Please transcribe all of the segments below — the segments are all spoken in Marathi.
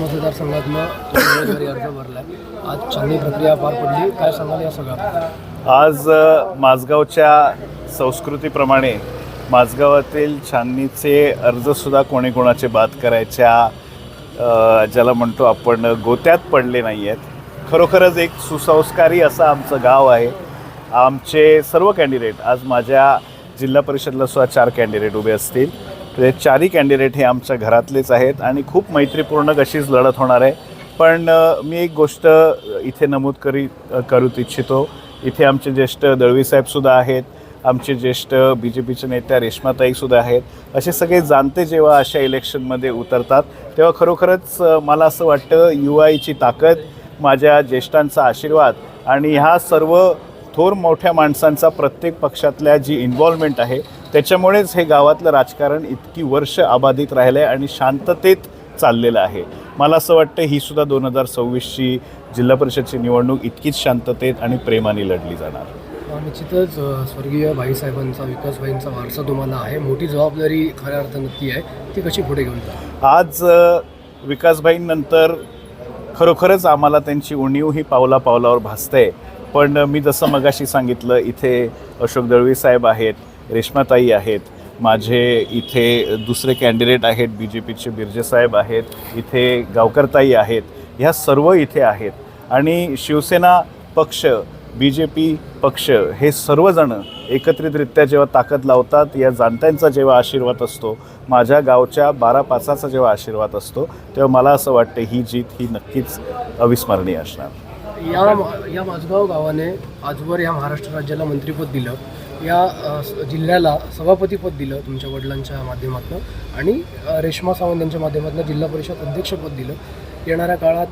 मतदारसंघातनं उमेदवारी अर्ज आज छाननी प्रक्रिया पार पडली. काय सांगाल या सगळ्या आज माझगावच्या संस्कृतीप्रमाणे माझगावातील छाननीचे अर्जसुद्धा कोणी कोणाचे बाद करायच्या ज्याला म्हणतो आपण गोत्यात पडले नाही आहेत खरोखरच एक सुसंस्कारी असं आमचं गाव आहे. आमचे सर्व कॅन्डिडेट आज माझ्या जिल्हा परिषदला सुद्धा चार कॅन्डिडेट उभे असतील. ते चारही कॅन्डिडेट हे आमच्या घरातलेच आहेत आणि खूप मैत्रीपूर्ण कशीच लढत होणार आहे. पण मी एक गोष्ट इथे नमूद करी करू इच्छितो. इथे आमचे ज्येष्ठ दळवीसाहेबसुद्धा आहेत आमचे ज्येष्ठ बी जे पीचे नेत्या रेश्माताईसुद्धा आहेत. असे सगळे जाणते जेव्हा अशा इलेक्शनमध्ये उतरतात तेव्हा खरोखरच मला असं वाटतं युवाईची ताकद माझ्या ज्येष्ठांचा आशीर्वाद आणि ह्या सर्व थोर मोठ्या माणसांचा प्रत्येक पक्षातल्या जी इन्व्हॉल्वमेंट आहे त्याच्यामुळेच हे गावातलं राजकारण इतकी वर्ष अबाधित राहिलं आहे आणि शांततेत चाललेलं आहे. मला असं वाटतं ही सुद्धा दोन हजार सव्वीसची जिल्हा परिषदची निवडणूक इतकीच शांततेत आणि प्रेमाने लढली जाणार. निश्चितच स्वर्गीय भाईसाहेबांचा विकासभाईंचा वारसा तुम्हाला आहे. मोठी जबाबदारी खऱ्या अर्थानं ती आहे. ती कशी पुढे घेऊन आज विकासभाईंनंतर खरोखरच आम्हाला त्यांची उणीव ही पावला पावलावर भासते. पण मी जसं मगाशी सांगितलं इथे अशोक दळवी साहेब आहेत रेश्माताई आहेत माझे इथे दुसरे कॅन्डिडेट आहेत बी जे पीचे बिर्जेसाहेब आहेत इथे गावकरताई आहेत ह्या सर्व इथे आहेत. आणि शिवसेना पक्ष बी जे पी पक्ष हे सर्वजण एकत्रितरित्या जेव्हा ताकद लावतात या जाणत्यांचा जेव्हा आशीर्वाद असतो माझ्या गावच्या बारा पाचाचा जेव्हा आशीर्वाद असतो तेव्हा मला असं वाटतं ही जीत ही नक्कीच अविस्मरणीय असणार. या या माझगाव गावाने आजवर या महाराष्ट्र राज्याला मंत्रिपद दिलं. या स- जिल्ह्याला सभापतीपद दिलं तुमच्या वडिलांच्या माध्यमातून आणि रेश्मा सावंत यांच्या माध्यमातून जिल्हा परिषद अध्यक्षपद दिलं. येणाऱ्या काळात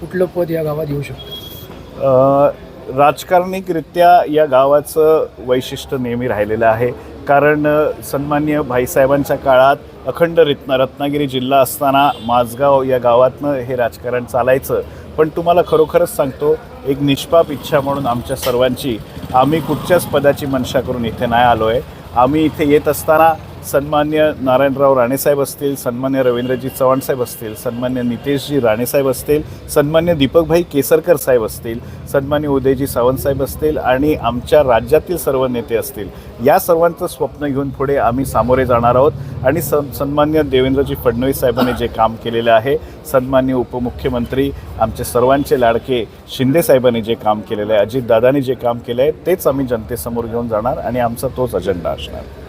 कुठलं पद या गावात येऊ शकतं? राजकारणिकरित्या या गावाचं वैशिष्ट्य नेहमी राहिलेलं आहे. कारण सन्मान्य भाईसाहेबांच्या काळात अखंड रत्न रत्नागिरी जिल्हा असताना माझगाव या गावातनं हे राजकारण चालायचं. पण तुम्हाला खरोखरच सांगतो एक निष्पाप इच्छा म्हणून आमच्या सर्वांची आम्ही कुठच्याच पदाची मनशा करून इथे नाही आलो आहे आम्ही इथे येत असताना सन्मान्य नारायणराव राणेसाहेब असतील सन्मान्य रवींद्रजी चव्हाणसाहेब असतील सन्मान्य नितेशजी राणेसाहेब असतील सन्मान्य दीपकभाई केसरकर साहेब असतील सन्मान्य उदयजी सावंतसाहेब असतील आणि आमच्या राज्यातील सर्व नेते असतील. या सर्वांचं स्वप्न घेऊन पुढे आम्ही सामोरे जाणार आहोत आणि सन सन्मान्य देवेंद्रजी फडणवीस साहेबांनी जे काम केलेलं आहे सन्मान्य उपमुख्यमंत्री आमचे सर्वांचे लाडके शिंदे साहेबांनी जे काम केलेलं आहे अजितदादांनी जे काम केलं आहे तेच आम्ही जनतेसमोर घेऊन जाणार आणि आमचा तोच अजेंडा असणार.